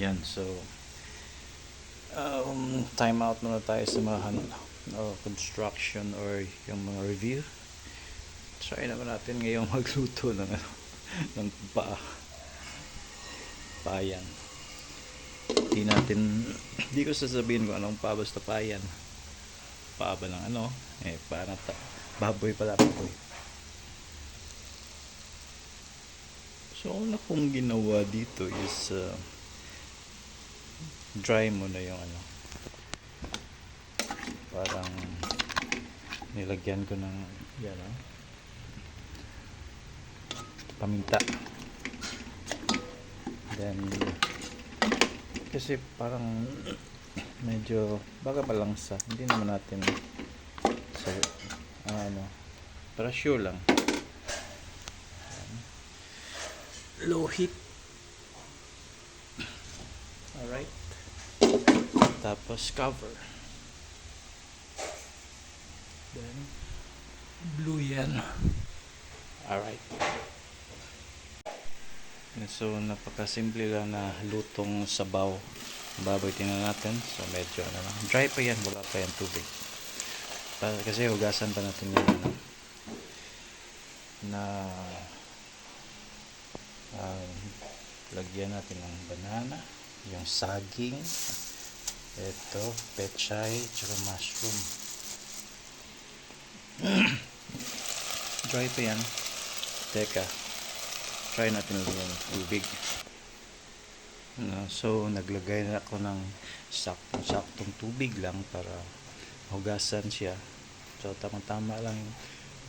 Yan, so um, time out muna tayo sa mga no, construction or yung mga review. Try naman natin ngayong magluto ng ano, ng pa payan. Hindi natin hindi ko sasabihin kung anong pa basta payan. Pa ba ng ano? Eh, parang ta- baboy pala baboy. So, una kong ginawa dito is uh, dry mo na yung ano. Parang nilagyan ko ng yan ah. Paminta. Then kasi parang medyo baga pa lang sa hindi naman natin sa ano para sure lang low heat alright tapos cover. Then blue yan. Alright. So napakasimple lang na lutong sabaw. Baboy tingnan natin. So medyo ano lang. Dry pa yan wala pa yan tubig. Pa- kasi hugasan pa natin yung ano na um, lagyan natin ng banana yung saging ito pechay tsaka mushroom. Dry pa yan. Teka. Try natin lagyan ng tubig. No, so naglagay na ako ng saktong saktong tubig lang para hugasan siya. So tamang tama lang yung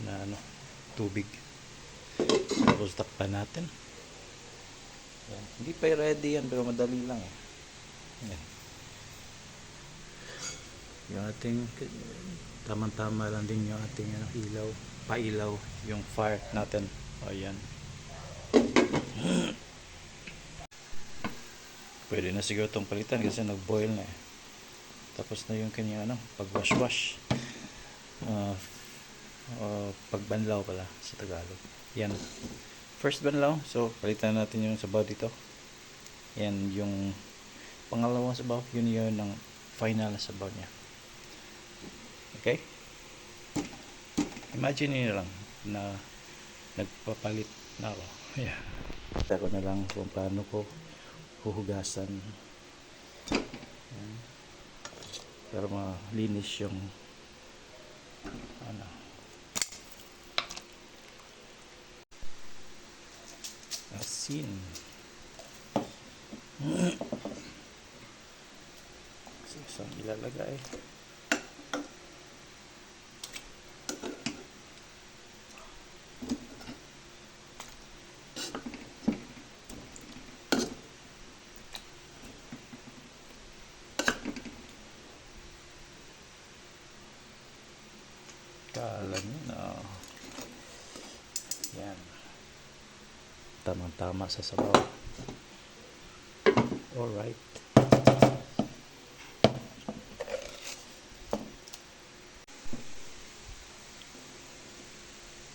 na ano tubig. Tapos takpan natin. Yan. hindi pa ready yan pero madali lang eh. Yan. Yung ating tamang tama lang din yung ating ano, ilaw pailaw yung fire natin. O yan pwede na siguro itong palitan kasi nag boil na eh. Tapos na yung kanyang ano pag wash wash uh, uh, pagbanlaw pala sa Tagalog. Yan. First banlaw so palitan natin yung sabaw dito. Yan yung pangalawang sabaw yun yun ang final na sabaw niya okay? Imagine niyo lang na nagpapalit na ako. Yeah. Kita ko na lang kung paano ko huhugasan. Para malinis yung ano. Asin. So, isang ilalagay Kala nyo na. Yan. Tamang-tama sa sabaw. Alright.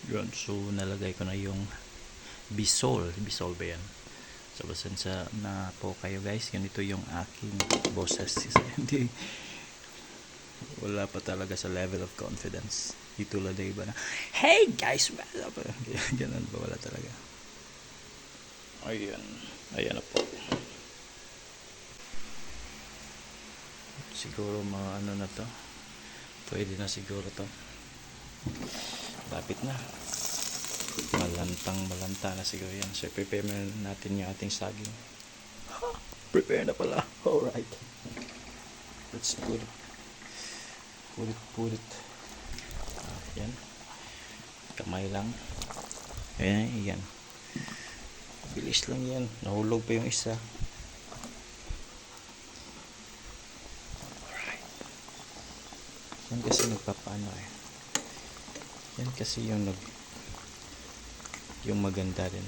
Yun. So, nalagay ko na yung bisol. Bisol ba yan? So, pasensya na po kayo guys. Ganito yung aking boses. Hindi wala pa talaga sa level of confidence. Di tulad ng iba na, Hey guys, what's up? Ganun ba? Wala talaga. Ayan. Ayan na po. Siguro mga ano na to. Pwede na siguro to. Lapit na. Malantang malanta na siguro yan. So, prepare na natin yung ating saging. Prepare na pala. Alright. Let's put it pulit-pulit ah, yan. Kamay lang. Ayan, yan. Bilis lang yan. Nahulog pa yung isa. Yan kasi nagpapano eh. Yan kasi yung nag yung maganda rin.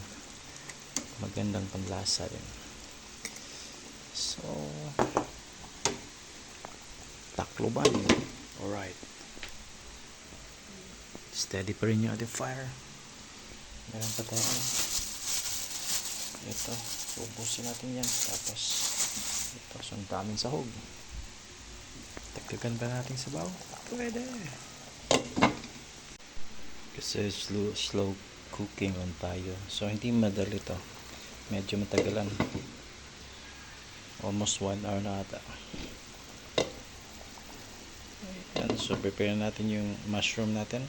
Magandang panlasa rin. So takloban alright steady pa rin yung ating fire meron pa tayo ito Ubusin natin yan. Tapos, ito, so ang daming sahog. Tagdagan ba natin sa? Pwede. Kasi slow, slow cooking on tayo. So, hindi madali to. Medyo matagalan. Almost one hour na ata. Ayan, so prepare natin yung mushroom natin.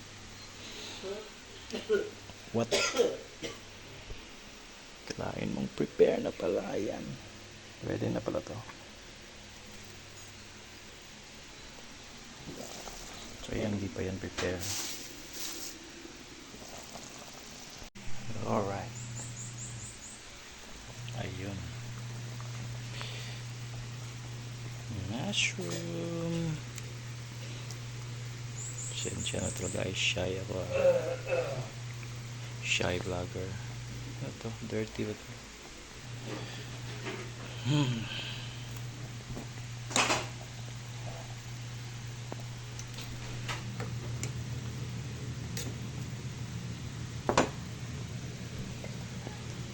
What? Kailangan mong prepare na pala. Ayan. Ready na pala to. So ayan, hindi pa yan prepare. Alright. Ayun. Mushroom. Sensya na talaga ay shy ako. ah. Shy vlogger. Ano to? Dirty ba? Hmm.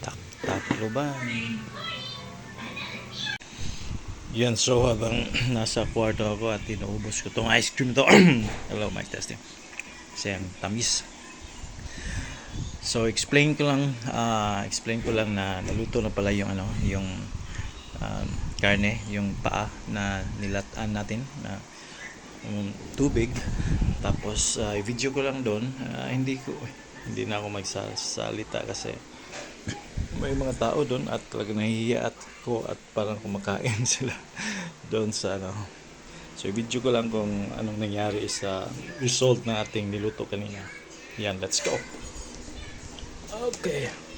Tak Tacloban. Yan, so habang nasa kwarto ako at inuubos ko tong ice cream to. Hello, mic testing. Kasi ang tamis. So explain ko lang, ah, explain ko lang na naluto na pala yung ano, yung um, karne, yung paa na nilataan natin na um, tubig. Tapos ah, i-video ko lang doon. Ah, hindi ko hindi na ako magsasalita kasi may mga tao doon at talaga nahihiya at ko at parang kumakain sila doon sa ano. So i-video ko lang kung anong nangyari sa result ng ating niluto kanina. Yan, let's go. Okay.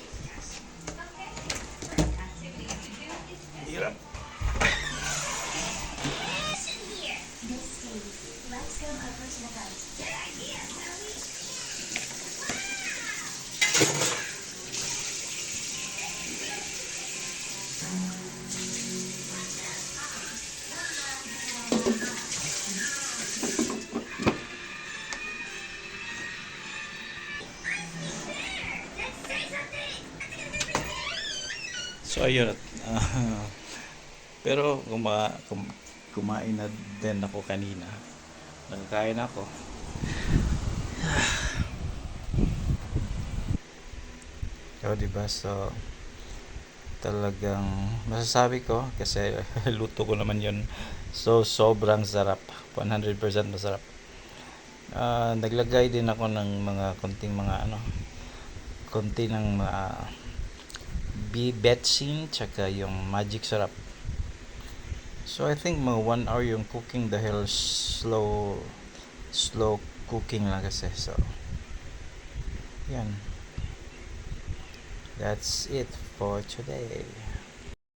So ayun. ah, pero kuma, kum, kumain na din ako kanina. Nagkain ako. So, di ba? So, talagang masasabi ko kasi luto ko naman yun. So, sobrang sarap. 100% masarap. Ah, naglagay din ako ng mga konting mga ano, konti ng mga be betsin tsaka yung magic syrup. So I think mga 1 hour yung cooking dahil slow slow cooking lang kasi. So yan. That's it for today.